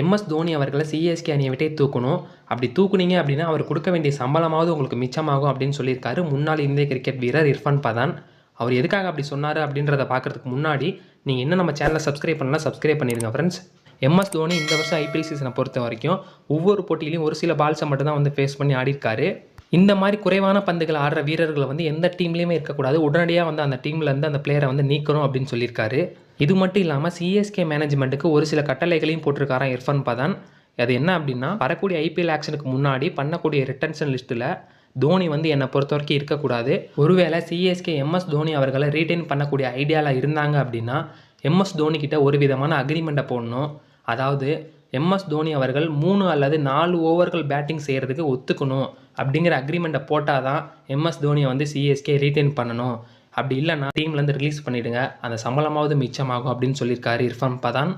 MS Dhoni அவர்களை CSK அணியை விட்டே தூக்கணும். அப்படி தூக்குனீங்க அப்படின்னா அவர் கொடுக்க வேண்டிய சம்பளமாவது உங்களுக்கு மிச்சமாகும் அப்படின்னு சொல்லியிருக்காரு. முன்னாள் இந்திய கிரிக்கெட் வீரர் இர்ஃபான் பதான். அவர் எதுக்காக அப்படி சொன்னார் அப்படின்றத பார்க்குறதுக்கு முன்னாடி நீங்கள் இன்னும் நம்ம சேனலை சப்ஸ்கிரைப் பண்ணலாம் சப்ஸ்கிரைப் பண்ணிடுங்க ஃப்ரெண்ட்ஸ் எம்எஸ் தோனி இந்த வருஷம் ஐபிஎல் சீசனை பொறுத்த வரைக்கும் ஒவ்வொரு போட்டியிலையும் ஒரு சில பால்ஸை மட்டும்தான் வந்து ஃபேஸ் பண்ணி ஆடிருக்காரு இந்த மாதிரி குறைவான பந்துகள் ஆடுற வீரர்களை வந்து எந்த டீம்லேயுமே இருக்கக்கூடாது. உடனடியாக வந்து அந்த டீம்லேருந்து அந்த பிளேயரை வந்து நீக்கணும் அப்படின்னு சொல்லியிருக்காரு. இது மட்டும் இல்லாமல் சிஎஸ்கே மேனேஜ்மெண்ட்டுக்கு ஒரு சில கட்டளைகளையும் போட்டிருக்காராம் இர்ஃபான் பதான். அது என்ன அப்படின்னா வரக்கூடிய ஐபிஎல் ஆக்ஷனுக்கு முன்னாடி பண்ணக்கூடிய ரிட்டன்ஷன் லிஸ்ட்டில் தோனி வந்து என்னை பொறுத்த வரைக்கும் இருக்கக்கூடாது. ஒருவேளை சிஎஸ்கே எம்எஸ் தோனி அவர்களை ரீட்டைன் பண்ணக்கூடிய ஐடியாவில் இருந்தாங்க அப்படின்னா எம்எஸ் தோனிக்கிட்ட ஒரு விதமான அக்ரிமெண்ட்டை போடணும். அதாவது எம்எஸ் தோனி அவர்கள் மூணு அல்லது நாலு ஓவர்கள் பேட்டிங் செய்கிறதுக்கு ஒத்துக்கணும் அப்படிங்கிற அக்ரிமெண்ட்டை போட்டால் தான் எம்எஸ் தோனியை வந்து சிஎஸ்கே ரீட்டைன் பண்ணணும். அப்படி இல்லைன்னா டீம்லேருந்து ரிலீஸ் பண்ணிவிடுங்க அந்த சம்பளமாவது மிச்சமாகும் அப்படின்னு சொல்லியிருக்காரு இர்ஃபான் பதான்.